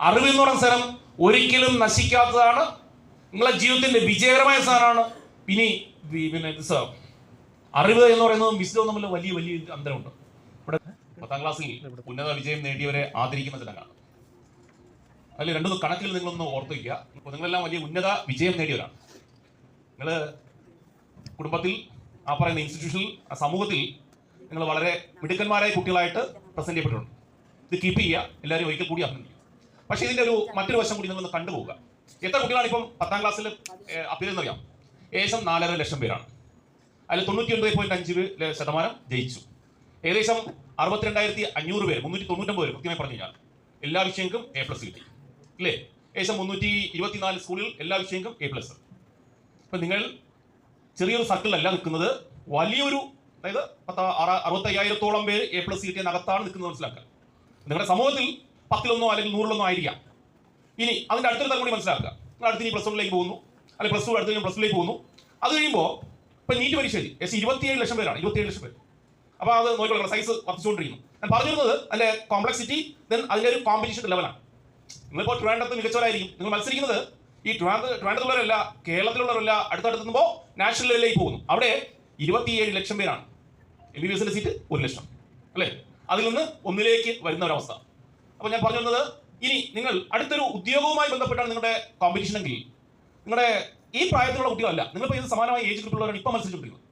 അറിവ് എന്ന് പറയുന്ന സ്ഥലം ഒരിക്കലും നശിക്കാത്തതാണ്. നിങ്ങളെ ജീവിതത്തിന്റെ വിജയകരമായ സാധനമാണ്. ഇനി പിന്നെ അറിവ് എന്ന് പറയുന്നതും വിശുദ്ധവും തമ്മിൽ വലിയ വലിയ അന്തരമുണ്ട്. ഇവിടെ പത്താം ക്ലാസ്സിൽ ഉന്നത വിജയം നേടിയവരെ ആദരിക്കുന്ന ചടങ്ങാണ് അതിൽ രണ്ടു കണക്കിൽ നിങ്ങളൊന്ന് ഓർത്തിക്കുക അപ്പോൾ നിങ്ങളെല്ലാം വലിയ ഉന്നത വിജയം നേടിയവരാണ്. നിങ്ങൾ കുടുംബത്തിൽ ആ പറയുന്ന ഇൻസ്റ്റിറ്റ്യൂഷനിൽ സമൂഹത്തിൽ നിങ്ങൾ വളരെ മിടുക്കന്മാരായ കുട്ടികളായിട്ട് പ്രസന്റ് ചെയ്യപ്പെട്ടിട്ടുണ്ട്. ഇത് കീപ്പ് ചെയ്യുക. എല്ലാവരും ഒരിക്കൽ കൂടി അഭിനന്ദിക്കുക പക്ഷേ ഇതിന്റെ ഒരു മറ്റൊരു വശം കൂടി നിങ്ങളൊന്ന് കണ്ടുപോകുക എത്ര കുട്ടികളാണ് ഇപ്പം പത്താം ക്ലാസ്സിൽ അറിയാം ഏകദേശം നാലര ലക്ഷം പേരാണ്. അതിൽ തൊണ്ണൂറ്റി ഒൻപത് പോയിന്റ് അഞ്ച് ശതമാനം ജയിച്ചു. ഏകദേശം അറുപത്തിരണ്ടായിരത്തി അഞ്ഞൂറ് പേര് മുന്നൂറ്റി തൊണ്ണൂറ്റൊമ്പത് പേര് കൃത്യമായി പറഞ്ഞു കഴിഞ്ഞാൽ എല്ലാ വിഷയങ്ങൾക്കും എ പ്ലസ് കിട്ടി. അല്ലേ ഏകദേശം മുന്നൂറ്റി ഇരുപത്തിനാല് സ്കൂളിൽ എല്ലാ വിഷയങ്ങൾക്കും എ പ്ലസ് അപ്പം നിങ്ങൾ ചെറിയൊരു സർക്കിളിലല്ല നിൽക്കുന്നത് വലിയൊരു അതായത് പത്ത് അറ- അറുപത്തയ്യായിരത്തോളം പേര് എ പ്ലസ് കിട്ടിയതിനകത്താണ് നിൽക്കുന്നത് മനസ്സിലാക്കുക. നിങ്ങളുടെ സമൂഹത്തിൽ പത്തിലൊന്നോ അല്ലെങ്കിൽ നൂറിലൊന്നോ ആയിരിക്കാം. ഇനി അതിന്റെ അടുത്തൊരു കൂടി മനസ്സിലാക്കുക. നിങ്ങൾ അടുത്ത് ഇനി പ്ലസ് വണ്ണിലേക്ക് പോകുന്നു. അല്ലെങ്കിൽ പ്ലസ് ടു അടുത്ത് കഴിഞ്ഞാൽ പ്ലസ് ടുലേക്ക് പോകുന്നു. അത് കഴിയുമ്പോൾ ഇപ്പൊ നീറ്റ് പരീക്ഷയിൽ എസ് ഇരുപത്തിയേഴ് ലക്ഷം പേരാണ്. ഇരുപത്തിയേഴ് ലക്ഷം പേര്. അപ്പോൾ അത് നോക്കിക്കൊള്ളണം സൈസ് വർദ്ധിച്ചുകൊണ്ടിരിക്കുന്നു. ഞാൻ പറഞ്ഞിരുന്നത് അതിന്റെ കോംപ്ലക്സിറ്റി ദെൻ അതിന്റെ ഒരു കോമ്പറ്റീഷൻ ലെവലാണ് നിങ്ങളിപ്പോൾ ട്രിവാൻഡ്രത്ത് മികച്ചവരായിരിക്കും. നിങ്ങൾ മത്സരിക്കുന്നത് ഈ ട്രാൻഡ് ട്രിവാൻഡ്രത്തുള്ളവരല്ല കേരളത്തിലുള്ളവരല്ല അടുത്തടുത്തുമ്പോൾ നാഷണൽ ലെവലിലേക്ക് പോകുന്നു. അവിടെ ഇരുപത്തിയേഴ് ലക്ഷം പേരാണ്. എം ബി ബി എസിന്റെ സീറ്റ് ഒരു ലക്ഷം. അല്ലേ? അതിൽ നിന്ന് ഒന്നിലേക്ക് വരുന്ന ഒരവസ്ഥ അപ്പോൾ ഞാൻ പറഞ്ഞു വന്നത് ഇനി നിങ്ങൾ അടുത്തൊരു ഉദ്യോഗവുമായി ബന്ധപ്പെട്ടാണ് നിങ്ങളുടെ കോമ്പറ്റീഷൻ എങ്കിൽ നിങ്ങളുടെ ഈ പ്രായത്തിലുള്ള കുട്ടികളല്ല നിങ്ങളിപ്പോൾ ഇത് സമാനമായ ഏജ് ഗ്രൂപ്പിലുള്ളവരാണ് ഇപ്പം മത്സരിച്ചുകൊണ്ടിരിക്കുന്നത്.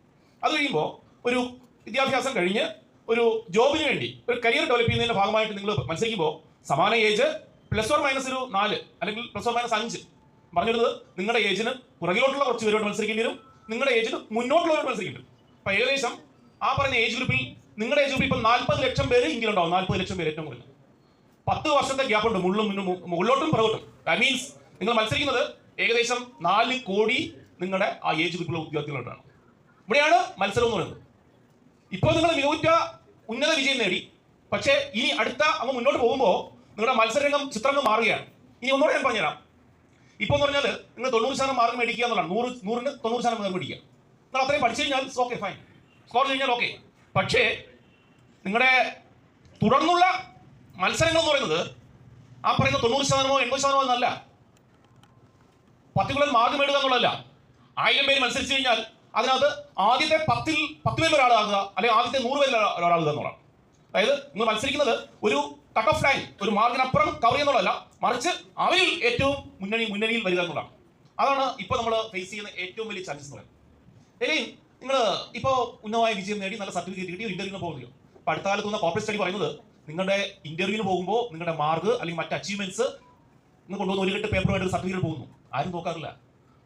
അത് കഴിയുമ്പോൾ ഒരു വിദ്യാഭ്യാസം കഴിഞ്ഞ് ഒരു ജോബിന് വേണ്ടി ഒരു കരിയർ ഡെവലപ്പ് ചെയ്യുന്നതിന്റെ ഭാഗമായിട്ട് നിങ്ങൾ മത്സരിക്കുമ്പോൾ സമാന ഏജ് പ്ലസ് ഓർ മൈനസ് ഒരു നാല് അല്ലെങ്കിൽ പ്ലസ് ഓർ മൈനസ് അഞ്ച് പറഞ്ഞിരുന്നത് നിങ്ങളുടെ ഏജിന് പുറകിലോട്ടുള്ള കുറച്ച് പേരോട് മത്സരിക്കേണ്ടി വരും നിങ്ങളുടെ ഏജിന് മുന്നോട്ടുള്ളവരോട് മത്സരിക്കേണ്ടി വരും. അപ്പൊ ഏകദേശം ആ പറഞ്ഞ ഏജ് ഗ്രൂപ്പിൽ നിങ്ങളുടെ ഏജ് ഗ്രൂപ്പിൽ ഇപ്പം നാൽപ്പത് ലക്ഷം പേര് ഇന്ത്യയിലുണ്ടാവും നാൽപ്പത് ലക്ഷം പേര് ഏറ്റവും കൂടുതൽ പത്ത് വർഷത്തെ ഗ്യാപ്പ് ഉണ്ട്. മുള്ളും മുകളിലോട്ടും പുറകോട്ടും. ദാറ്റ് മീൻസ് നിങ്ങൾ മത്സരിക്കുന്നത് ഏകദേശം നാല് കോടി നിങ്ങളുടെ ആ ഏജ് ഗ്രൂപ്പിലുള്ള ഉദ്യോഗാർത്ഥികളോടാണ്. ഇവിടെയാണ് മത്സരം എന്ന് പറയുന്നത്. ഇപ്പോൾ നിങ്ങൾ മികവുറ്റ ഉന്നത വിജയം നേടി. പക്ഷേ ഇനി അടുത്ത അങ്ങ് മുന്നോട്ട് പോകുമ്പോൾ നിങ്ങളുടെ മത്സരരംഗം ചിത്രങ്ങൾ മാറുകയാണ്. ഇനി ഒന്നുകൂടെ ഞാൻ പറഞ്ഞുതരാം. ഇപ്പോൾ എന്ന് പറഞ്ഞാൽ നിങ്ങൾ തൊണ്ണൂറ് ശതമാനം മാർക്ക് മേടിക്കുക എന്നുള്ളതാണ്. നൂറ് നൂറിന് തൊണ്ണൂറ് ശതമാനം മാർക്ക് മേടിക്കുക. നിങ്ങൾ അത്രയും പഠിച്ചു കഴിഞ്ഞാൽ ഓക്കെ ഫൈൻ സ്കോർ കഴിഞ്ഞാൽ ഓക്കെ പക്ഷേ നിങ്ങളുടെ തുടർന്നുള്ള മത്സരങ്ങൾ എന്ന് പറയുന്നത് ആ പറയുന്ന തൊണ്ണൂറ് ശതമാനമോ എൺപത് ശതമാനമോ എന്നല്ല. പർട്ടിക്കുലർ മാർക്ക് നേടുക എന്നുള്ളതല്ല. ആയിരം പേര് മത്സരിച്ചു കഴിഞ്ഞാൽ അതിനകത്ത് ആദ്യത്തെ പത്തിൽ പത്ത് പേരിൽ ഒരാളാകുക അല്ലെങ്കിൽ ആദ്യത്തെ നൂറ് പേരിൽ ഒരാ- ഒരാളാകുക എന്നുള്ളതാണ്. അതായത് നിങ്ങൾ മത്സരിക്കുന്നത് ഒരു കട്ട് ഓഫ് ലൈൻ ഒരു മാർഗിനപ്പുറം കവർ ചെയ്യുന്നുള്ളതല്ല മറിച്ച് അവരിൽ ഏറ്റവും മുന്നണി മുന്നണിയിൽ വരിക എന്നുള്ളതാണ്. അതാണ് ഇപ്പോൾ നമ്മൾ ഫേസ് ചെയ്യുന്ന ഏറ്റവും വലിയ ചാലഞ്ച് എന്ന് പറയുന്നത്. ഇനിയും നിങ്ങൾ ഇപ്പോൾ ഉന്നതമായ വിജയം നേടി നല്ല സർട്ടിഫിക്കറ്റ് കിട്ടി ഇന്റർവ്യൂ പോകുന്നില്ല അപ്പോൾ അടുത്ത കാലത്ത് കോർപ്പറേറ്റ് സ്റ്റഡി പറയുന്നത് നിങ്ങളുടെ ഇന്റർവ്യൂവിന് പോകുമ്പോൾ നിങ്ങളുടെ മാർക്ക് അല്ലെങ്കിൽ മറ്റ് അച്ചീവ്മെന്റ്സ് നിങ്ങൾ കൊണ്ടുവന്ന് ഒരു കെട്ട് പേപ്പറുമായിട്ട് ഒരു സർട്ടിഫിക്കറ്റ് പോകുന്നു. ആരും നോക്കാറില്ല.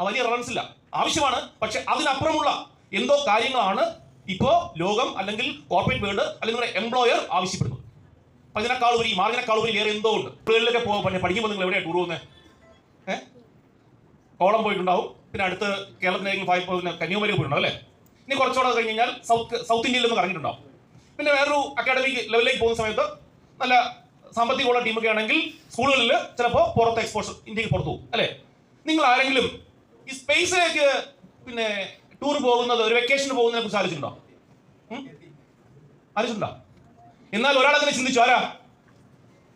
ആ വലിയ റെലവൻസ് ഇല്ല. ആവശ്യമാണ്. പക്ഷെ അതിനപ്പുറമുള്ള എന്തോ കാര്യങ്ങളാണ് ഇപ്പോ ലോകം അല്ലെങ്കിൽ കോർപ്പറേറ്റ് വേൾഡ് അല്ലെങ്കിൽ നിങ്ങളുടെ എംപ്ലോയർ ആവശ്യപ്പെടുന്നത്. അപ്പൊ ഇതിനേക്കാൾ ഒരു മാർഗിനേക്കാൾ ഒരു വേറെ എന്തോ ഉണ്ട്. പിള്ളേരിലൊക്കെ പോകാൻ പഠിക്കുമ്പോൾ നിങ്ങൾ എവിടെയാണ് ടൂർ പോകുന്നത് ഏഹ് കോളം പോയിട്ടുണ്ടാവും. പിന്നെ അടുത്ത് കേരളത്തിലേക്ക് പിന്നെ കന്യാകുമാരി പോയിട്ടുണ്ടാവും അല്ലേ? ഇനി കുറച്ചുകൂടെ കഴിഞ്ഞ് കഴിഞ്ഞാൽ സൗത്ത് സൗത്ത് ഇന്ത്യയിൽ കറങ്ങിയിട്ടുണ്ടാവും. പിന്നെ വേറൊരു അക്കാഡമിക് ലെവലിലേക്ക് പോകുന്ന സമയത്ത് നല്ല സാമ്പത്തികമുള്ള ടീമൊക്കെ ആണെങ്കിൽ സ്കൂളുകളിൽ ചിലപ്പോൾ പുറത്ത് എക്സ്പോഷർ ഇന്ത്യയ്ക്ക് പുറത്തു അല്ലേ? നിങ്ങൾ ആരെങ്കിലും ഈ സ്പേസിലേക്ക് പിന്നെ ടൂർ പോകുന്നത് ഒരു വെക്കേഷന് പോകുന്നതിനെ കുറിച്ച് ആലോചിച്ചിട്ടുണ്ടോ? ആലോചിച്ചിട്ടുണ്ടോ? എന്നാൽ ഒരാളതിനെ ചിന്തിച്ചു ആരാ?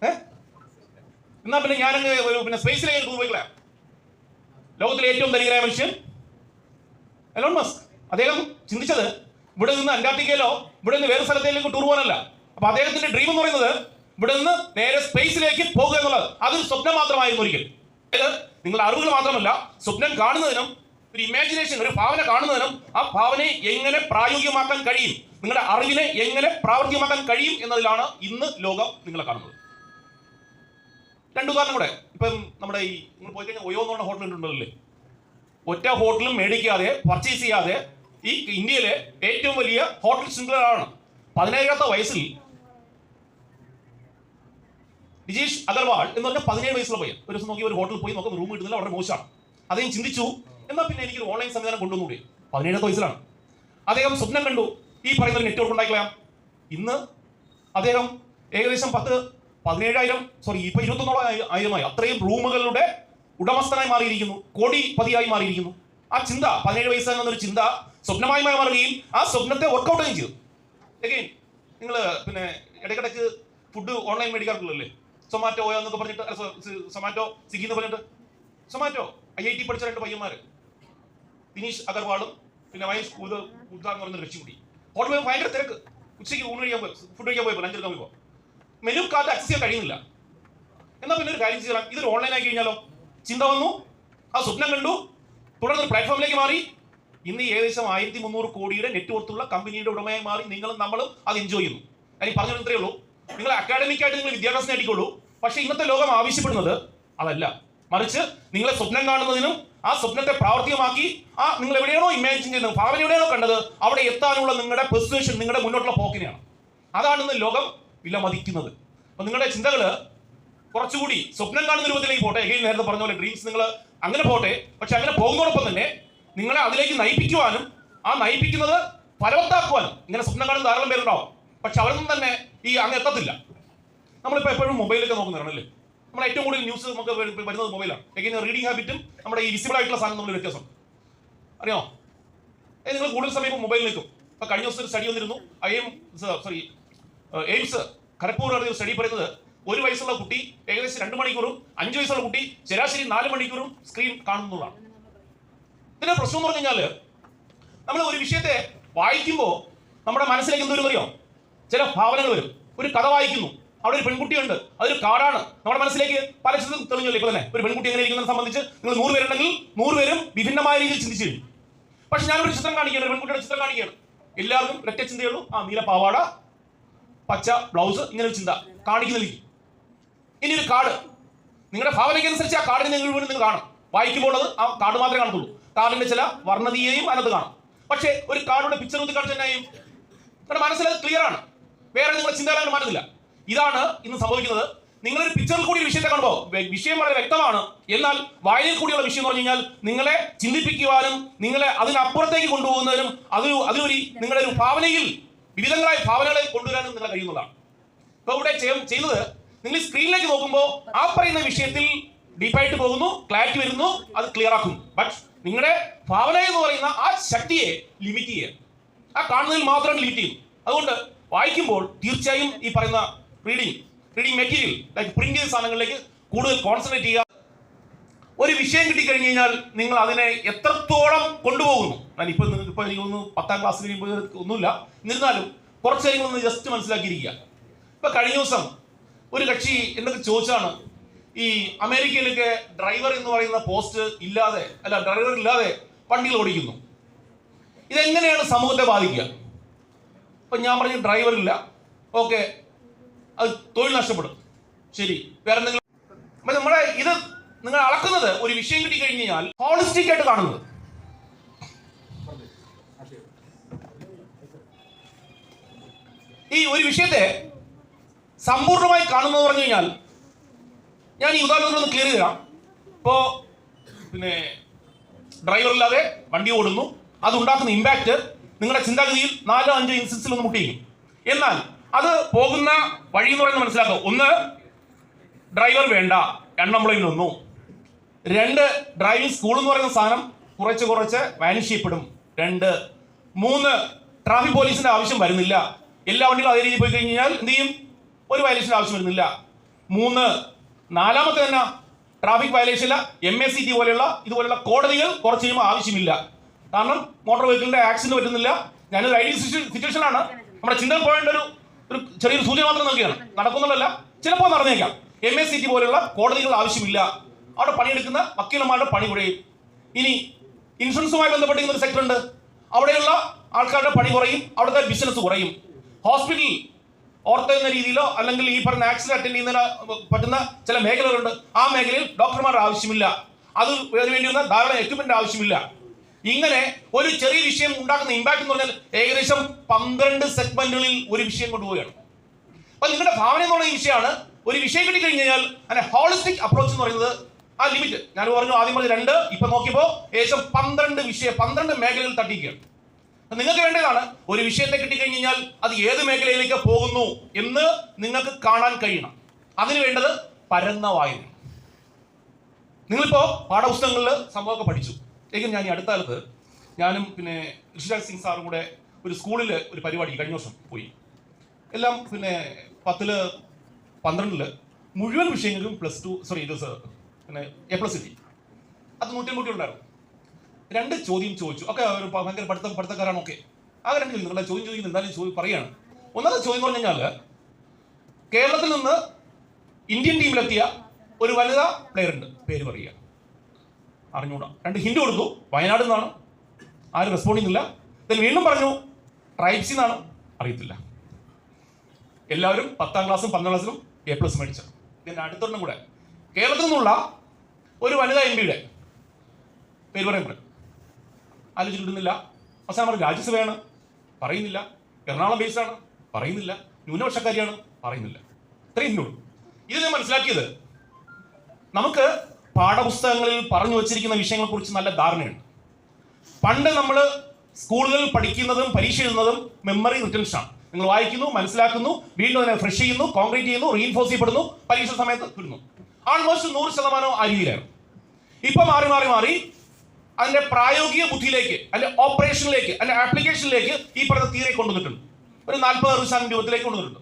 ഏ? എന്നാ പിന്നെ ഞാനങ്ങ് ഒരു പിന്നെ സ്പേസിലേക്ക് ടൂർ പോയിക്കളെ ലോകത്തിലെ ഏറ്റവും ധനികരായ മനുഷ്യൻ എലോൺ മസ്ക്. അദ്ദേഹം ചിന്തിച്ചത് ഇവിടെ നിന്ന് അന്റാർട്ടിക്കയിലോ ഇവിടെ നിന്ന് വേറെ സ്ഥലത്തേക്ക് ടൂർ പോകാനല്ല. അപ്പൊ അദ്ദേഹത്തിന്റെ ഡ്രീം എന്ന് പറയുന്നത് ഇവിടെ നിന്ന് നേരെ സ്പേസിലേക്ക് പോകുക എന്നുള്ളത്. അതൊരു സ്വപ്നം മാത്രമായിരുന്നു ഒരിക്കൽ. അതായത് നിങ്ങളുടെ അറിവുകൾ മാത്രമല്ല സ്വപ്നം കാണുന്നതിനും ഒരു ഇമാജിനേഷൻ ഒരു ഭാവന കാണുന്നതിനും ആ ഭാവനയെ എങ്ങനെ പ്രായോഗികമാക്കാൻ കഴിയും? നിങ്ങളുടെ അറിവിനെ എങ്ങനെ പ്രാവർത്തികമാക്കാൻ കഴിയും എന്നതിലാണ് ഇന്ന് ലോകം നിങ്ങളെ കാണുന്നത്. രണ്ടു ഉദാഹരണം കൂടെ. ഇപ്പം നമ്മുടെ ഈ നിങ്ങൾ പോയി കഴിഞ്ഞാൽ ഒയോ എന്ന് പറഞ്ഞ ഹോട്ടൽ ഉണ്ടല്ലേ ഒറ്റ ഹോട്ടലും മേടിക്കാതെ പർച്ചേസ് ചെയ്യാതെ ഈ ഇന്ത്യയിലെ ഏറ്റവും വലിയ ഹോട്ടൽ ശൃംഖലയാണ് പതിനേഴാമത്തെ വയസ്സിൽ രജീഷ് അഗർവാൾ എന്ന് പറഞ്ഞ പതിനേഴ് വയസ്സുള്ള പയ്യൻ. ഒരു ദിവസം നോക്കി ഒരു ഹോട്ടലിൽ പോയി നോക്കുന്ന റൂം കിട്ടുന്നില്ല വളരെ മോശമാണ്. അദ്ദേഹം ചിന്തിച്ചു എന്നാൽ പിന്നെ എനിക്ക് ഓൺലൈൻ സംവിധാനം കൊണ്ടുവന്നുകൂടി? പതിനേഴാമത്തെ വയസ്സിലാണ്. അദ്ദേഹം സ്വപ്നം കണ്ടു. ഈ പറയുന്ന നെറ്റ്വർക്ക് ഉണ്ടായിക്കളയാം ഇന്ന് അദ്ദേഹം ഏകദേശം പത്ത് പതിനേഴായിരം സോറി ഇപ്പൊ ഇരുപത്തൊന്നോളം ആയി- ആയിരമായി അത്രയും റൂമുകളുടെ ഉടമസ്ഥനായി മാറിയിരിക്കുന്നു. കോടിപതിയായി മാറിയിരിക്കുന്നു. ആ ചിന്ത പതിനേഴ് വയസ്സ് എന്നൊരു ചിന്ത സ്വപ്നമായി മാറുകയും ആ സ്വപ്നത്തെ വർക്കൗട്ട് ചെയ്തു. അഗെയിൻ നിങ്ങൾ പിന്നെ ഇടയ്ക്കിടയ്ക്ക് ഫുഡ് ഓൺലൈൻ മേടിക്കാറുള്ളല്ലേ സൊമാറ്റോ ഓയോ എന്നൊക്കെ പറഞ്ഞിട്ട് സൊമാറ്റോ സ്വിഗ്ഗി എന്ന് പറഞ്ഞിട്ട്. സൊമാറ്റോ ഐ ഐ ടി പഠിച്ച രണ്ട് പയ്യന്മാർ ദിനീഷ് അഗർവാളും പിന്നെ മഹേഷ് കൂത് ഉദ്ദ എന്ന് പറയുന്ന രക്ഷ കൂടി ഹോട്ടലിൽ പോയി ഭയങ്കര തിരക്ക്. ഉച്ചയ്ക്ക് ഊണ് കഴിക്കാൻ പോയി ഫുഡ് കഴിക്കാൻ പോയപ്പോൾ അഞ്ചെടുക്കാൻ പോയപ്പോൾ മെനു കാർഡ് ആക്സസ് ചെയ്യാൻ കഴിയുന്നില്ല. എന്നാൽ പിന്നെ ഒരു കാര്യം ചെയ്യണം. ഇതൊരു ഓൺലൈൻ ആയി കഴിഞ്ഞാലോ? ചിന്ത വന്നു. ആ സ്വപ്നം കണ്ടു. തുടർന്ന് പ്ലാറ്റ്ഫോമിലേക്ക് മാറി. ഇന്ന് ഏകദേശം ആയിരത്തി മുന്നൂറ് കോടിയുടെ നെറ്റ്വർത്തുള്ള കമ്പനിയുടെ ഉടമയായി മാറി നിങ്ങളും നമ്മളും അത് എൻജോയ് ചെയ്യുന്നു. ഞാൻ പറഞ്ഞു ഇത്രയേ ഉള്ളൂ. നിങ്ങൾ അക്കാഡമിക് ആയിട്ട് നിങ്ങൾ വിദ്യാഭ്യാസം നേടിക്കോളൂ പക്ഷെ ഇന്നത്തെ ലോകം ആവശ്യപ്പെടുന്നത് അതല്ല. മറിച്ച് നിങ്ങളെ സ്വപ്നം കാണുന്നതിനും ആ സ്വപ്നത്തെ പ്രാവർത്തികമാക്കി ആ നിങ്ങൾ എവിടെയാണോ ഇമാജിൻ ചെയ്യുന്നത് ഭാവന എവിടെയാണോ കണ്ടത് അവിടെ എത്താനുള്ള നിങ്ങളുടെ പെർസുവേഷൻ നിങ്ങളുടെ മുന്നോട്ടുള്ള പോക്കിനെയാണ്. അതാണ് ഇന്ന് ലോകം വിലമതിക്കുന്നത്. അപ്പൊ നിങ്ങളുടെ ചിന്തകൾ കുറച്ചുകൂടി സ്വപ്നം കാണുന്ന രൂപത്തിലേക്ക് പോട്ടെ. എഗെയിൻ നേരത്തെ പറഞ്ഞ പോലെ ഡ്രീംസ് നിങ്ങൾ അങ്ങനെ പോട്ടെ. പക്ഷെ അങ്ങനെ പോകുന്നതോടൊപ്പം തന്നെ നിങ്ങളെ അതിലേക്ക് നയിപ്പിക്കുവാനും ആ നയിപ്പിക്കുന്നത് ഫലവത്താക്കുവാനും ഇങ്ങനെ സ്വപ്നം കാണുന്ന ധാരാളം പേരുണ്ടാവും. പക്ഷെ അവരൊന്നും തന്നെ ഈ അങ്ങ് എത്തത്തില്ല. നമ്മളിപ്പോൾ എപ്പോഴും മൊബൈലൊക്കെ നോക്കുന്നതാണല്ലേ നമ്മൾ ഏറ്റവും കൂടുതൽ ന്യൂസ് നമുക്ക് വരു- വരുന്നത് മൊബൈലാണ് എങ്ങനെ റീഡിംഗ് ഹാബിറ്റും നമ്മുടെ ഈ വിസിബിൾ ആയിട്ടുള്ള സാധനം നമ്മൾ വ്യത്യാസം. അറിയോ? ഏ നിങ്ങൾ കൂടുതൽ സമയം മൊബൈൽ നിൽക്കും. ഇപ്പൊ കഴിഞ്ഞ ദിവസം ഒരു സ്റ്റഡി വന്നിരുന്നു. I M sorry AIIMS Kharagpur ഒരു സ്റ്റഡി പറയുന്നത് ഒരു വയസ്സുള്ള കുട്ടി ഏകദേശം രണ്ട് മണിക്കൂറും അഞ്ച് വയസ്സുള്ള കുട്ടി ശരാശരി നാല് മണിക്കൂറും സ്ക്രീൻ കാണുന്നതാണ്. ഇതിന്റെ പ്രശ്നം എന്ന് പറഞ്ഞു കഴിഞ്ഞാൽ നമ്മൾ ഒരു വിഷയത്തെ വായിക്കുമ്പോൾ നമ്മുടെ മനസ്സിലേക്ക് എന്തോരും അറിയോ? ചില ഭാവനകൾ വരും. ഒരു കഥ വായിക്കുന്നു. അവിടെ ഒരു പെൺകുട്ടിയുണ്ട്. അതൊരു കാടാണ്. നമ്മുടെ മനസ്സിലേക്ക് പല ചിത്രം തെളിഞ്ഞല്ലോ ഇപ്പൊ തന്നെ ഒരു പെൺകുട്ടി എങ്ങനെ ഇരിക്കുന്നത് സംബന്ധിച്ച് നിങ്ങൾ നൂറ് പേരുണ്ടെങ്കിൽ നൂറ് പേരും വിഭിന്നമായ രീതിയിൽ ചിന്തിച്ചു കഴിഞ്ഞു പക്ഷെ ഞാനൊരു ചിത്രം കാണിക്കുകയാണ്. പെൺകുട്ടിയുടെ ചിത്രം കാണിക്കുകയാണ്. എല്ലാവർക്കും ഒറ്റ ചിന്തയുള്ളൂ ആ നീല പാവാട പച്ച ബ്ലൗസ് ഇങ്ങനെ ഒരു ചിന്ത കാണിക്കുന്നില്ല ഇനി ഒരു കാട്. നിങ്ങളുടെ ഭാവനയ്ക്ക് അനുസരിച്ച് ആ കാടിനെ നിങ്ങൾ വീണ്ടും നിങ്ങൾ കാണും വായിക്കുമ്പോൾ അത് ആ കാട് മാത്രമേ കാണത്തുള്ളൂ. കാർഡിന്റെ ചില വർണതീയയും അതിനകത്ത് കാണും. പക്ഷേ ഒരു കാർഡിന്റെ പിക്ചർ കുത്തി കാണിച്ചു തന്നെ നിങ്ങളുടെ മനസ്സിൽ അത് ക്ലിയർ ആണ്. വേറെ നിങ്ങളുടെ ചിന്തകളാണ് മാറുന്നില്ല. ഇതാണ് ഇന്ന് സംഭവിക്കുന്നത്. നിങ്ങളൊരു പിക്ചറിൽ കൂടി വിഷയത്തെ കാണുമ്പോൾ വിഷയം വളരെ വ്യക്തമാണ്. എന്നാൽ വായനയിൽ കൂടിയുള്ള വിഷയം എന്ന് പറഞ്ഞു കഴിഞ്ഞാൽ നിങ്ങളെ ചിന്തിപ്പിക്കുവാനും നിങ്ങളെ അതിനപ്പുറത്തേക്ക് കൊണ്ടുപോകുന്നതിനും അതൊരു അതിലൊരു നിങ്ങളുടെ ഒരു ഭാവനയിൽ വിവിധങ്ങളായ ഭാവനകളെ കൊണ്ടുവരാനും നിങ്ങളെ കഴിയുന്നതാണ്. ഇപ്പൊ ഇവിടെ ചെയ്യ- ചെയ്യുന്നത് നിങ്ങൾ സ്ക്രീനിലേക്ക് നോക്കുമ്പോൾ ആ പറയുന്ന വിഷയത്തിൽ ഡീപ്പായിട്ട് പോകുന്നു ക്ലാരിറ്റി വരുന്നു അത് ക്ലിയർ ആക്കുന്നു. ബട്ട് നിങ്ങളുടെ ഭാവന എന്ന് പറയുന്ന ആ ശക്തിയെ ലിമിറ്റ് ചെയ്യുക. ആ കാണുന്നതിൽ മാത്രം ലിമിറ്റ് ചെയ്യും അതുകൊണ്ട് വായിക്കുമ്പോൾ തീർച്ചയായും ഈ പറയുന്ന reading reading material like print ചെയ്ത സാധനങ്ങളിലേക്ക് കൂടുതൽ കോൺസെൻട്രേറ്റ് ചെയ്യുക. ഒരു വിഷയം കിട്ടിക്കഴിഞ്ഞ് കഴിഞ്ഞാൽ നിങ്ങൾ അതിനെ എത്രത്തോളം കൊണ്ടുപോകുന്നു? ഞാൻ ഇപ്പൊ നിങ്ങൾക്ക് ഇപ്പൊ എനിക്ക് തോന്നുന്നു പത്താം ക്ലാസ് കഴിയുമ്പോൾ ഒന്നുമില്ല. എന്നിരുന്നാലും കുറച്ച് കാര്യങ്ങളൊന്ന് ജസ്റ്റ് മനസ്സിലാക്കിയിരിക്കുക. ഇപ്പൊ കഴിഞ്ഞ ദിവസം ഒരു കക്ഷി എന്നൊക്കെ ചോദിച്ചാണ് ഈ അമേരിക്കയിലൊക്കെ ഡ്രൈവർ എന്ന് പറയുന്ന പോസ്റ്റ് ഇല്ലാതെ അല്ല ഡ്രൈവർ ഇല്ലാതെ വണ്ടികൾ ഓടിക്കുന്നു. ഇതെങ്ങനെയാണ് സമൂഹത്തെ ബാധിക്കുക? ഇപ്പം ഞാൻ പറഞ്ഞു ഡ്രൈവർ ഇല്ല. ഓക്കെ. അത് തൊഴിൽ നഷ്ടപ്പെടും. ശരി. വേറെ എന്തെങ്കിലും അപ്പൊ നമ്മുടെ ഇത് നിങ്ങൾ അളക്കുന്നത് ഒരു വിഷയം കിട്ടി കഴിഞ്ഞ് കഴിഞ്ഞാൽ ഹോളിസ്റ്റിക് ആയിട്ട് കാണുന്നത്. ഈ ഒരു വിഷയത്തെ സമ്പൂർണമായി കാണുന്നത് പറഞ്ഞു കഴിഞ്ഞാൽ ഞാൻ ഈ ഉദാഹരണത്തിൽ ഒന്ന് ക്ലിയർ ചെയ്യാം ഇപ്പോ പിന്നെ ഡ്രൈവർ ഇല്ലാതെ വണ്ടി ഓടുന്നു. അതുണ്ടാക്കുന്ന ഇമ്പാക്റ്റ് നിങ്ങളുടെ ചിന്താഗതിയിൽ നാലോ അഞ്ചോ ഇൻസിഡൻസിൽ ഒന്ന് മുട്ടിയും എന്നാൽ അത് പോകുന്ന വഴി എന്ന് പറയുന്നത് മനസ്സിലാക്കുക. ഒന്ന് ഡ്രൈവർ വേണ്ട. എണ്ണമ്പളയിൽ നിന്നു. രണ്ട് ഡ്രൈവിംഗ് സ്കൂൾ എന്ന് പറയുന്ന സാധനം കുറച്ച് കുറച്ച് വാനിഷ് ചെയ്യപ്പെടും. രണ്ട് മൂന്ന് ട്രാഫിക് പോലീസിന്റെ ആവശ്യം വരുന്നില്ല. എല്ലാ വണ്ടികളും അതേ രീതിയിൽ പോയി കഴിഞ്ഞാൽ എന്ത് ചെയ്യും? ഒരു വയലേഷന്റെ ആവശ്യം വരുന്നില്ല. മൂന്ന് നാലാമത്തെ തന്നെ ട്രാഫിക് വയലേഷനില്ല എം എസ് സി ടി പോലെയുള്ള ഇതുപോലെയുള്ള കോടതികൾ കുറച്ച് ആവശ്യമില്ല. കാരണം മോട്ടോർ വെഹിക്കിളിന്റെ ആക്സിഡന്റ് പറ്റുന്നില്ല. ഞാനൊരു ഐഡിയൽ സിറ്റുവേഷനാണ് നമ്മുടെ ചിന്തകൾ പോയേണ്ട ഒരു ഒരു ചെറിയൊരു സൂചന മാത്രം നൽകിയാണ് നടക്കുന്നുള്ളല്ല ചിലപ്പോൾ നടന്നേക്കാം. എം എസ് സി ടി പോലെയുള്ള കോടതികൾ ആവശ്യമില്ല. അവിടെ പണിയെടുക്കുന്ന വക്കീലന്മാരുടെ പണി കുറയും. ഇനി ഇൻഷുറൻസുമായി ബന്ധപ്പെട്ടിരിക്കുന്ന ഒരു സെക്ടർ ഉണ്ട്. അവിടെയുള്ള ആൾക്കാരുടെ പണി കുറയും. അവിടുത്തെ ബിസിനസ് കുറയും. ഹോസ്പിറ്റലിൽ ഓർത്തോ എന്ന രീതിയിലോ അല്ലെങ്കിൽ ഈ പറഞ്ഞ ആക്സിഡന്റ് അറ്റൻഡ് ചെയ്യുന്ന പറ്റുന്ന ചില മേഖലകളുണ്ട്. ആ മേഖലയിൽ ഡോക്ടർമാരുടെ ആവശ്യമില്ല. അത് വേണ്ടി വന്ന ധാരാളം എക്യുപ്മെന്റ് ആവശ്യമില്ല. ഇങ്ങനെ ഒരു ചെറിയ വിഷയം ഉണ്ടാക്കുന്ന ഇമ്പാക്ട് എന്ന് പറഞ്ഞാൽ ഏകദേശം പന്ത്രണ്ട് സെഗ്മെന്റുകളിൽ ഒരു വിഷയം കൊണ്ടുപോവുകയാണ് അപ്പൊ നിങ്ങളുടെ ഭാവന എന്ന് പറയുന്ന വിഷയമാണ്. ഒരു വിഷയം കിട്ടി കഴിഞ്ഞ് കഴിഞ്ഞാൽ അതിന്റെ ഹോളിസ്റ്റിക് അപ്രോച്ച് എന്ന് പറയുന്നത് ആ ലിമിറ്റ് ഞാൻ പറഞ്ഞു ആദ്യം പറഞ്ഞ രണ്ട്. ഇപ്പൊ നോക്കിയപ്പോ ഏകദേശം പന്ത്രണ്ട് വിഷയം പന്ത്രണ്ട് മേഖലകൾ തട്ടിക്കുകയാണ് നിങ്ങൾക്ക് വേണ്ടതാണ് ഒരു വിഷയത്തെ കിട്ടിക്കഴിഞ്ഞ് കഴിഞ്ഞാൽ അത് ഏത് മേഖലയിലേക്ക് പോകുന്നു എന്ന് നിങ്ങൾക്ക് കാണാൻ കഴിയണം. അതിന് വേണ്ടത് പരന്ന വായന നിങ്ങളിപ്പോ പാഠപുസ്തകങ്ങളിൽ സംഭവമൊക്കെ പഠിച്ചു. എങ്കിലും ഞാൻ ഈ അടുത്ത കാലത്ത് ഞാനും പിന്നെ ഋഷിരാജ് സിംഗ് സാറും കൂടെ ഒരു സ്കൂളിൽ ഒരു പരിപാടി കഴിഞ്ഞ വർഷം പോയി. എല്ലാം പിന്നെ പത്തിൽ പന്ത്രണ്ടിൽ മുഴുവൻ വിഷയങ്ങളിലും പ്ലസ് ടു സോറി ഇത് പിന്നെ എ പ്ലസ് കിട്ടി. അത് നൂറ്റി കുട്ടികളുണ്ടായിരുന്നു. രണ്ട് ചോദ്യം ചോദിച്ചു. ഒക്കെ ഒരു ഭയങ്കര പഠിത്തം പഠിത്തക്കാരാണ് ഒക്കെ. ആ രണ്ട് ചോദ്യം നിങ്ങളുടെ ചോദ്യം ചോദിക്കുന്നത് എന്തായാലും ചോദ്യം പറയുകയാണ്. ഒന്നാമത്തെ ചോദ്യം പറഞ്ഞു കഴിഞ്ഞാൽ കേരളത്തിൽ നിന്ന് ഇന്ത്യൻ ടീമിലെത്തിയ ഒരു വനിതാ പ്ലെയർ ഉണ്ട്. പേര് പറയുക. അറിഞ്ഞൂടാ. രണ്ട് ഹിന്റ് കൊടുത്തു. വയനാട് നിന്നാണ്. ആരും റെസ്പോണ്ട് ചെയ്യുന്നില്ല. ഇതിൽ വീണ്ടും പറഞ്ഞു ട്രൈബ്സിൽ നിന്നാണ് അറിയത്തില്ല. എല്ലാവരും പത്താം ക്ലാസ്സും പന്ത്രണ്ടാം ക്ലാസ്സിലും എ പ്ലസ് മേടിച്ചു. ഇതിന്റെ അടുത്തൊന്നും കൂടെ. കേരളത്തിൽ നിന്നുള്ള ഒരു വനിതാ എം പിയുടെ പേര് പറയാൻ പറയും ആലോചിച്ച് കിട്ടുന്നില്ല അവസാനം പറഞ്ഞു രാജ്യസഭയാണ്. പറയുന്നില്ല. എറണാകുളം ബേസാണ് പറയുന്നില്ല. ന്യൂനപക്ഷക്കാരിയാണ്. പറയുന്നില്ല. ഇത്രയും ഇന്നുള്ളൂ ഇത് ഞാൻ മനസ്സിലാക്കിയത്. നമുക്ക് പാഠപുസ്തകങ്ങളിൽ പറഞ്ഞു വച്ചിരിക്കുന്ന വിഷയങ്ങളെക്കുറിച്ച് നല്ല ധാരണയുണ്ട്. പണ്ട് നമ്മൾ സ്കൂളുകളിൽ പഠിക്കുന്നതും പരീക്ഷ എഴുതുന്നതും മെമ്മറി റിട്ടൻഷൻ ആണ്. നിങ്ങൾ വായിക്കുന്നു മനസ്സിലാക്കുന്നു വീണ്ടും അതിനെ ഫ്രഷ് ചെയ്യുന്നു കോൺക്രീറ്റ് ചെയ്യുന്നു റീഇൻഫോഴ്സ് ചെയ്യപ്പെടുന്നു പരീക്ഷ സമയത്ത് കിട്ടുന്നു ആൾമോസ്റ്റ് നൂറ് ശതമാനം അരിയിലായിരുന്നു ഇപ്പൊ മാറി മാറി മാറി അതിന്റെ പ്രായോഗിക ബുദ്ധിയിലേക്ക് അതിന്റെ ഓപ്പറേഷനിലേക്ക് അതിന്റെ ആപ്ലിക്കേഷനിലേക്ക് ഈ പറഞ്ഞ തിയറി കൊണ്ടുവന്നിട്ടുണ്ട്. ഒരു നാൽപ്പത് അറുപത് ശതമാനം രൂപത്തിലേക്ക് കൊണ്ടുവന്നിട്ടുണ്ട്.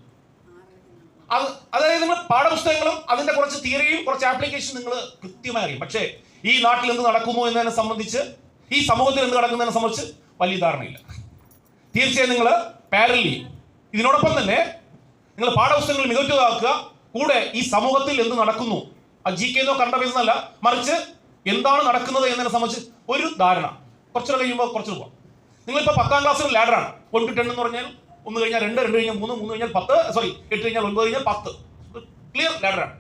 അത് അതായത് നിങ്ങൾ പാഠപുസ്തകങ്ങളും അതിന്റെ കുറച്ച് തിയറിയും കുറച്ച് ആപ്ലിക്കേഷൻ നിങ്ങൾ കൃത്യമായി അറിയും. പക്ഷേ ഈ നാട്ടിൽ എന്ത് നടക്കുന്നു എന്നതിനെ സംബന്ധിച്ച് ഈ സമൂഹത്തിൽ എന്ത് നടക്കുന്നതിനെ സംബന്ധിച്ച് വലിയ ധാരണയില്ല. തീർച്ചയായും നിങ്ങൾ പാരലി ഇതിനോടൊപ്പം തന്നെ നിങ്ങൾ പാഠപുസ്തകങ്ങൾ മികച്ചതാക്കുക കൂടെ ഈ സമൂഹത്തിൽ എന്ത് നടക്കുന്നു ആ ജി കെന്നോ കണ്ട എന്നല്ല മറിച്ച് എന്താണ് നടക്കുന്നത് എന്നതിനെ സംബന്ധിച്ച് ഒരു ധാരണ. കുറച്ചു കഴിയുമ്പോൾ കുറച്ച് പോകാം നിങ്ങളിപ്പോൾ പത്താം ക്ലാസ്സിൽ ലാഡറാണ് വൺ ടു ടെൻ എന്ന് പറഞ്ഞാൽ ഒന്ന് കഴിഞ്ഞാൽ രണ്ട് രണ്ട് കഴിഞ്ഞാൽ മൂന്ന് മൂന്ന് കഴിഞ്ഞാൽ പത്ത് സോറി എട്ട് കഴിഞ്ഞാൽ ഒൻപത് കഴിഞ്ഞാൽ പത്ത്. ക്ലിയർ ലാഡറാണ്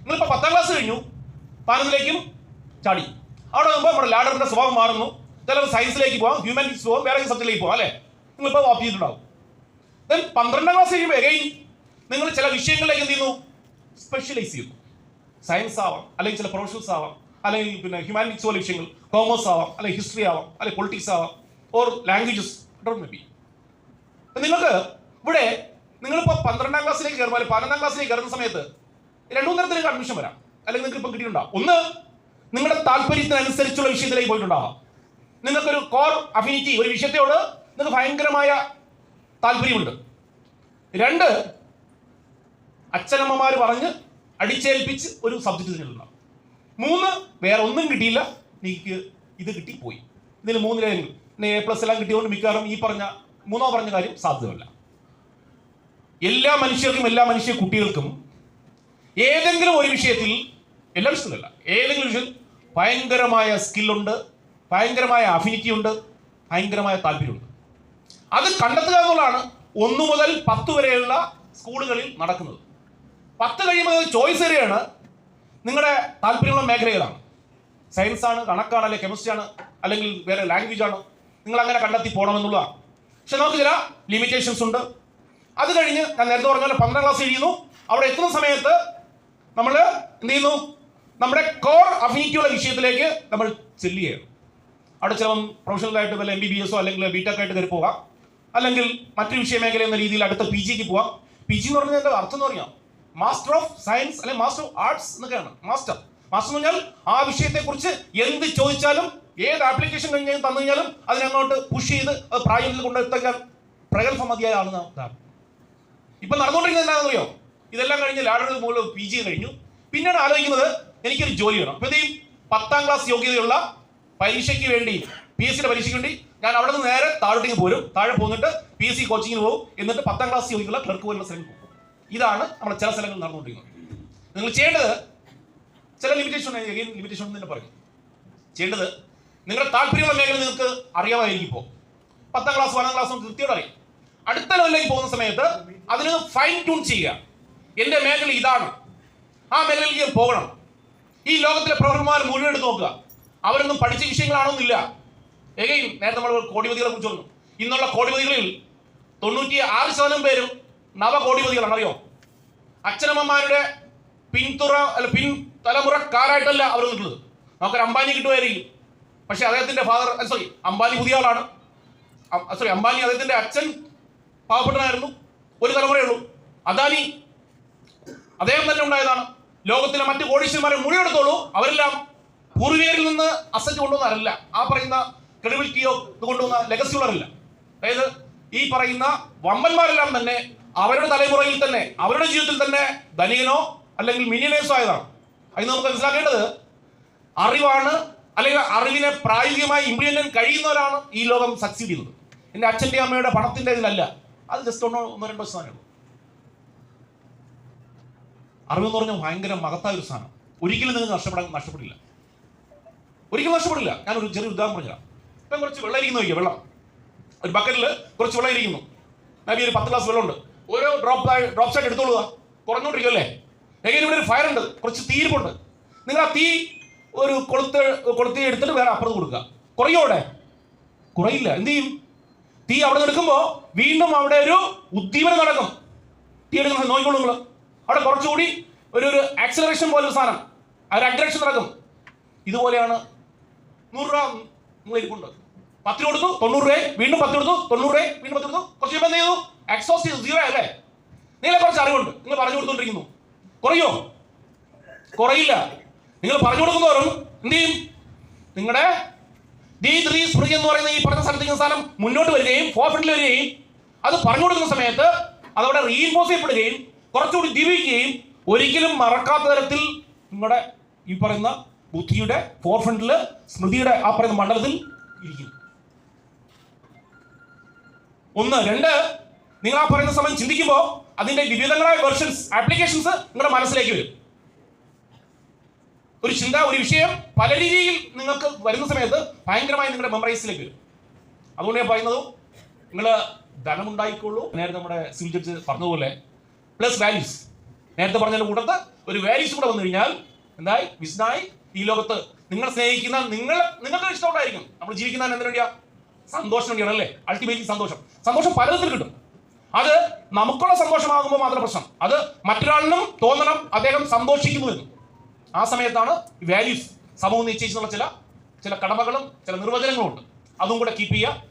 നിങ്ങളിപ്പോൾ പത്താം ക്ലാസ് കഴിഞ്ഞു പതിനൊന്നിലേക്കും ചാടി. അവിടെ വരുമ്പോൾ നമ്മുടെ ലാഡറിന്റെ സ്വഭാവം മാറുന്നു. ചിലപ്പോൾ സയൻസിലേക്ക് പോകാം ഹ്യൂമാനിറ്റീസ് പോകാം വേറെ സബ്ജക്റ്റിലേക്ക് പോകാം അല്ലേ? നിങ്ങളിപ്പോൾ ഓപ്റ്റ് ചെയ്തിട്ടുണ്ടാവും ദെൻ പന്ത്രണ്ടാം ക്ലാസ് കഴിയുമ്പോൾ എഗൈൻ നിങ്ങൾ ചില വിഷയങ്ങളിലേക്ക് എന്ത് ചെയ്യുന്നു? സ്പെഷ്യലൈസ് ചെയ്യുന്നു. സയൻസ് ആവാം അല്ലെങ്കിൽ ചില പ്രൊഫഷൻസ് ആവാം. അല്ലെങ്കിൽ പിന്നെ ഹ്യൂമാനിറ്റീസ് പോലെ വിഷയങ്ങൾ കോമേഴ്സ് ആവാം അല്ലെങ്കിൽ ഹിസ്റ്ററി ആവാം അല്ലെങ്കിൽ പൊളിറ്റിക്സ് ആവാം ഓർ ലാംഗ്വേജസ് മേ ബി നിങ്ങൾക്ക് ഇവിടെ നിങ്ങളിപ്പോൾ പന്ത്രണ്ടാം ക്ലാസ്സിലേക്ക് കയറുമ്പോൾ അല്ലെങ്കിൽ പതിനൊന്നാം ക്ലാസ്സിലേക്ക് കയറുന്ന സമയത്ത് രണ്ടു തരത്തിലേക്ക് അഡ്മിഷൻ വരാം. അല്ലെങ്കിൽ നിങ്ങൾക്ക് ഇപ്പം കിട്ടിയിട്ടുണ്ടാവും. ഒന്ന് നിങ്ങളുടെ താല്പര്യത്തിനനുസരിച്ചുള്ള വിഷയത്തിലേക്ക് പോയിട്ടുണ്ടാവാം. നിങ്ങൾക്കൊരു കോർ അഫിനിറ്റി ഒരു വിഷയത്തോട് നിങ്ങൾക്ക് ഭയങ്കരമായ താല്പര്യമുണ്ട്. രണ്ട് അച്ഛനമ്മമാർ പറഞ്ഞ് അടിച്ചേൽപ്പിച്ച് ഒരു സബ്ജക്റ്റ് തിരഞ്ഞെടുക്കണം മൂന്ന് വേറെ ഒന്നും കിട്ടിയില്ല. എനിക്ക് ഇത് കിട്ടി പോയി. ഇതിൽ പിന്നെ എ പ്ലസ് എല്ലാം കിട്ടിയതുകൊണ്ട് മിക്കവാറും ഈ പറഞ്ഞ മൂന്നോ പറഞ്ഞ കാര്യം സാധ്യമല്ല. എല്ലാ മനുഷ്യർക്കും എല്ലാ മനുഷ്യ കുട്ടികൾക്കും ഏതെങ്കിലും ഒരു വിഷയത്തിൽ എല്ലാ വിഷയത്തിലല്ല ഏതെങ്കിലും വിഷയം ഭയങ്കരമായ സ്കില്ലുണ്ട് ഭയങ്കരമായ അഫിനിറ്റി ഉണ്ട് ഭയങ്കരമായ താല്പര്യമുണ്ട് അത് കണ്ടെത്തുക എന്നുള്ളതാണ് ഒന്നു മുതൽ പത്ത് വരെയുള്ള സ്കൂളുകളിൽ നടക്കുന്നത്. പത്ത് കഴിയുമ്പോൾ ചോയ്സ് ഏരിയയാണ് നിങ്ങളുടെ താല്പര്യമുള്ള മേഖല ഏതാണ്? സയൻസ് ആണ് കണക്കാണ് അല്ലെങ്കിൽ കെമിസ്ട്രി ആണ് അല്ലെങ്കിൽ വേറെ ലാംഗ്വേജ് ആണ്? നിങ്ങൾ അങ്ങനെ കണ്ടെത്തി പോകണമെന്നുള്ളതാണ്. പക്ഷെ നമുക്ക് ചില ലിമിറ്റേഷൻസ് ഉണ്ട്. അത് കഴിഞ്ഞ് ഞാൻ നേരത്തെ പറഞ്ഞ പോലെ പന്ത്രണ്ടാം ക്ലാസ് കഴിയുന്നു അവിടെ എത്തുന്ന സമയത്ത് നമ്മൾ എന്ത് ചെയ്യുന്നു? നമ്മുടെ കോർ അഫിനിറ്റിയുള്ള വിഷയത്തിലേക്ക് നമ്മൾ ചെല്ലുകയാണ് അവിടെ ചിലപ്പം പ്രൊഫഷണലായിട്ട് വല്ല എം ബി ബി എസോ അല്ലെങ്കിൽ ബിടെക് ആയിട്ട് കയറി പോകാം. അല്ലെങ്കിൽ മറ്റൊരു വിഷയമേഖല എന്ന രീതിയിൽ അടുത്ത പി ജിക്ക് പോവാം പി ജി എന്ന് പറഞ്ഞതിന്റെ അർത്ഥം എന്ന് പറഞ്ഞാൽ മാസ്റ്റർ ഓഫ് സയൻസ് അല്ലെങ്കിൽ മാസ്റ്റർ ഓഫ് ആർട്സ് എന്നൊക്കെയാണ് മാസ്റ്റർ മാസ്റ്റർ എന്ന് പറഞ്ഞാൽ ആ വിഷയത്തെക്കുറിച്ച് എന്ത് ചോദിച്ചാലും ഏത് ആപ്ലിക്കേഷൻ കഴിഞ്ഞ് തന്നു കഴിഞ്ഞാലും അതിനങ്ങോട്ട് പുഷ് ചെയ്ത് അത് പ്രായത്തിൽ കൊണ്ടെത്താൻ പ്രഗത്ഭ മതിയായ ആളെന്ന് ഇപ്പം നടന്നുകൊണ്ടിരിക്കുന്നത് എന്താണെന്നറിയോ ഇതെല്ലാം കഴിഞ്ഞ് ലാഡറിന് മുകളിൽ പി ജി കഴിഞ്ഞു. പിന്നീട് ആലോചിക്കുന്നത് എനിക്കൊരു ജോലി വേണം. അപ്പൊ ഇതേയും പത്താം ക്ലാസ് യോഗ്യതയുള്ള പരീക്ഷയ്ക്ക് വേണ്ടി പി എസ് സിയുടെ പരീക്ഷയ്ക്ക് വേണ്ടി ഞാൻ അവിടെ നിന്ന് നേരെ താഴോട്ടേക്ക് പോരും. താഴെ പോന്നിട്ട് പി എസ് സി കോച്ചിങ്ങിന് പോകും. എന്നിട്ട് പത്താം ക്ലാസ് യോഗ്യതയുള്ള ക്ലർക്ക് പോലുള്ള പോകും. ഇതാണ് നമ്മൾ ചില സ്ഥലങ്ങളിൽ നടന്നുകൊണ്ടിരിക്കുന്നത്. നിങ്ങൾ ചെയ്യേണ്ടത് ചില ലിമിറ്റേഷൻ ലിമിറ്റേഷൻ തന്നെ പറയും. ചെയ്യേണ്ടത് നിങ്ങളുടെ താല്പര്യമുള്ള മേഖല നിങ്ങൾക്ക് അറിയാമായിരിക്കും ഇപ്പോൾ പത്താം ക്ലാസ് പതിനാം ക്ലാസ് കൃത്യമായിട്ട് അറിയാം. അടുത്ത ലെവലിലേക്ക് പോകുന്ന സമയത്ത് അതിന് ഫൈൻ ട്യൂൺ ചെയ്യുക. എന്റെ മേഖല ഇതാണ്. ആ മേഖലയിലേക്ക് ഞാൻ പോകണം. ഈ ലോകത്തിലെ പ്രൊഫസർമാർ മുഴുവൻ എടുത്ത് നോക്കുക. അവരൊന്നും പഠിച്ച വിഷയങ്ങളാണോന്നില്ല എഗെയിൻ നേരത്തെ നമ്മൾ കോടിപതികളെ കുറിച്ച് പറഞ്ഞു. ഇന്നുള്ള കോടിപതികളിൽ തൊണ്ണൂറ്റി ആറ് ശതമാനം പേരും നവകോടിപതികളാണ് അറിയോ? അച്ഛനമ്മമാരുടെ പിൻതുറ അല്ല പിൻ തലമുറക്കാരായിട്ടല്ല അവർ നിൽക്കുന്നത് നമുക്കൊരു അംബാനി കിട്ടുമായിരിക്കും. പക്ഷെ അദ്ദേഹത്തിന്റെ ഫാദർ സോറി അംബാനി പുതിയ ആളാണ്. സോറി അംബാനി അദ്ദേഹത്തിന്റെ അച്ഛൻ പാവപ്പെട്ടനായിരുന്നു ഒരു തലമുറയേ ഉള്ളൂ. അദാനി അദ്ദേഹം തന്നെ ഉണ്ടായതാണ്. ലോകത്തിലെ മറ്റ് കോടീശ്വരന്മാരെ മുഴുവെടുത്തോളൂ അവരെല്ലാം പൂർവികരിൽ നിന്ന് അസറ്റ് കൊണ്ടുവന്നവരല്ല. ആ പറയുന്ന ക്രെഡിബിലിറ്റിയോ കൊണ്ടുവന്ന ലെഗസി ഉള്ളവരല്ല. അതായത് ഈ പറയുന്ന വമ്പന്മാരെല്ലാം തന്നെ അവരുടെ തലമുറയിൽ തന്നെ അവരുടെ ജീവിതത്തിൽ തന്നെ ധനികനോ അല്ലെങ്കിൽ മിനിയനേഴ്സോ ആയതാണ്. അതിന് നമുക്ക് മനസ്സിലാക്കേണ്ടത് അറിവാണ് അല്ലെങ്കിൽ അറിവിനെ പ്രായോഗികമായി ഇംപ്ലിമെന്റ് ചെയ്യാൻ കഴിയുന്നവരാണ് ഈ ലോകം സക്സീഡ് ചെയ്യുന്നത്. എന്റെ അച്ഛന്റെ അമ്മയുടെ പണത്തിന്റെ ഇതിലല്ല. അത് ജസ്റ്റ് ഒന്നോ ഒന്നോ രണ്ടോ സാധനമേ അറിവ് അറിവെന്ന് പറഞ്ഞാൽ ഭയങ്കര മഹത്തായ ഒരു സാധനം. ഒരിക്കലും നിങ്ങൾക്ക് നഷ്ടപ്പെടാൻ നഷ്ടപ്പെടില്ല. ഒരിക്കലും നഷ്ടപ്പെടില്ല. ഞാനൊരു ചെറിയ ഉദാഹരണം പറഞ്ഞുതരാം. ഇപ്പം കുറച്ച് വെള്ളം ഇരിക്കുന്നു വെള്ളം. ഒരു ബക്കറ്റിൽ കുറച്ച് വെള്ളം ഇരിക്കുന്നു. മേബി ഒരു പത്ത് ഗ്ലാസ് വെള്ളമുണ്ട്. ഓരോ ഡ്രോപ്പ് ഡ്രോപ്സ് ആയിട്ട് എടുത്തോളുക കുറഞ്ഞുകൊണ്ടിരിക്കുമല്ലേ എങ്കിലും ഇവിടെ ഒരു ഫയർ ഉണ്ട്. കുറച്ച് തീരുമുണ്ട് നിങ്ങൾ ആ തീ ഒരു കൊളുത്ത് കൊളുത്തി എടുത്തിട്ട് വേറെ അപ്പുറത്ത് കൊടുക്കുക. കുറയോ അവിടെ? കുറയില്ല. എന്ത് ചെയ്യും? തീ അവിടെ എടുക്കുമ്പോൾ വീണ്ടും അവിടെ ഒരു ഉദ്ദീപനം നടക്കും. തീ എടുക്കുന്ന നോക്കിക്കോളൂ നിങ്ങൾ അവിടെ കുറച്ചുകൂടി ഒരു ഒരു ആക്സലറേഷൻ പോലെ ഒരു സാധനം. ആ ഒരു അഗ്രഷൻ നടക്കും. ഇതുപോലെയാണ് നൂറ് രൂപ നിങ്ങൾ ഇരിപ്പുണ്ട്. രൂപ കൊടുത്തു തൊണ്ണൂറ് രൂപ വീണ്ടും പത്ത് കൊടുത്തു തൊണ്ണൂറ് രൂപ വീണ്ടും പത്ത് കൊടുത്തു. കുറച്ച് കഴിയുമ്പോൾ എന്ത് ചെയ്തു? ചെയ്തു സീറോ അല്ലേ? നിങ്ങളെ കുറച്ച് അറിവുണ്ട്. നിങ്ങൾ പറഞ്ഞു കൊടുത്തോണ്ടിരിക്കുന്നു. കുറയോ? കുറയില്ല. നിങ്ങൾ പറഞ്ഞു കൊടുക്കുന്നവരും എന്ത് ചെയ്യും? നിങ്ങളുടെ ദീ ത്രീ സ്മൃതി എന്ന് പറയുന്ന ഈ പറഞ്ഞ സ്ഥലത്തേക്ക് സാധനം മുന്നോട്ട് വരികയും ഫോർഫിൽ വരികയും അത് പറഞ്ഞു കൊടുക്കുന്ന സമയത്ത് അതവിടെ റീഇൻഫോഴ്സ് ചെയ്യപ്പെടുകയും കുറച്ചുകൂടി ദീപിക്കുകയും ഒരിക്കലും മറക്കാത്ത തരത്തിൽ നിങ്ങളുടെ ഈ പറയുന്ന ബുദ്ധിയുടെ ഫോർഫ്രണ്ടിൽ സ്മൃതിയുടെ ആ പറയുന്ന മണ്ഡലത്തിൽ ഇരിക്കും. ഒന്ന്. രണ്ട്. നിങ്ങൾ ആ പറയുന്ന സമയം ചിന്തിക്കുമ്പോൾ അതിന്റെ വിവിധങ്ങളായ വെർഷൻസ് ആപ്ലിക്കേഷൻസ് നിങ്ങളുടെ മനസ്സിലേക്ക് വരും. ഒരു ചിന്ത ഒരു വിഷയം പല രീതിയിൽ നിങ്ങൾക്ക് വരുന്ന സമയത്ത് ഭയങ്കരമായി നിങ്ങളുടെ മെമ്മറൈസിലേക്ക് വരും. അതുകൊണ്ട് ഞാൻ പറയുന്നത് നിങ്ങൾ ധനമുണ്ടായിക്കോളൂ നേരത്തെ നമ്മുടെ സിവിൽ പറഞ്ഞതുപോലെ പ്ലസ് വാല്യൂസ് നേരത്തെ പറഞ്ഞ കൂട്ടത്ത് ഒരു വാല്യൂസ് കൂടെ വന്നു കഴിഞ്ഞാൽ എന്തായി? വിസ്നായി ഈ ലോകത്ത് നിങ്ങൾ സ്നേഹിക്കുന്ന നിങ്ങൾ നിങ്ങൾക്ക് ഇഷ്ടമുണ്ടായിരിക്കും നമ്മൾ ജീവിക്കുന്ന എന്തിനു വേണ്ടിയാ? സന്തോഷം വേണ്ടിയാണ് അല്ലേ അൾട്ടിമേറ്റ്ലി സന്തോഷം. സന്തോഷം പലതരത്തിൽ കിട്ടും. അത് നമുക്കുള്ള സന്തോഷമാകുമ്പോൾ മാത്രം പ്രശ്നം. അത് മറ്റൊരാളിനും തോന്നണം അദ്ദേഹം സന്തോഷിക്കുന്നു എന്ന്. ആ സമയത്താണ് വാല്യൂസ് സമൂഹം നിശ്ചയിച്ചിട്ടുള്ള ചില ചില കടമകളും ചില നിർവചനങ്ങളും ഉണ്ട് അതും കൂടെ കീപ്പ് ചെയ്യുക.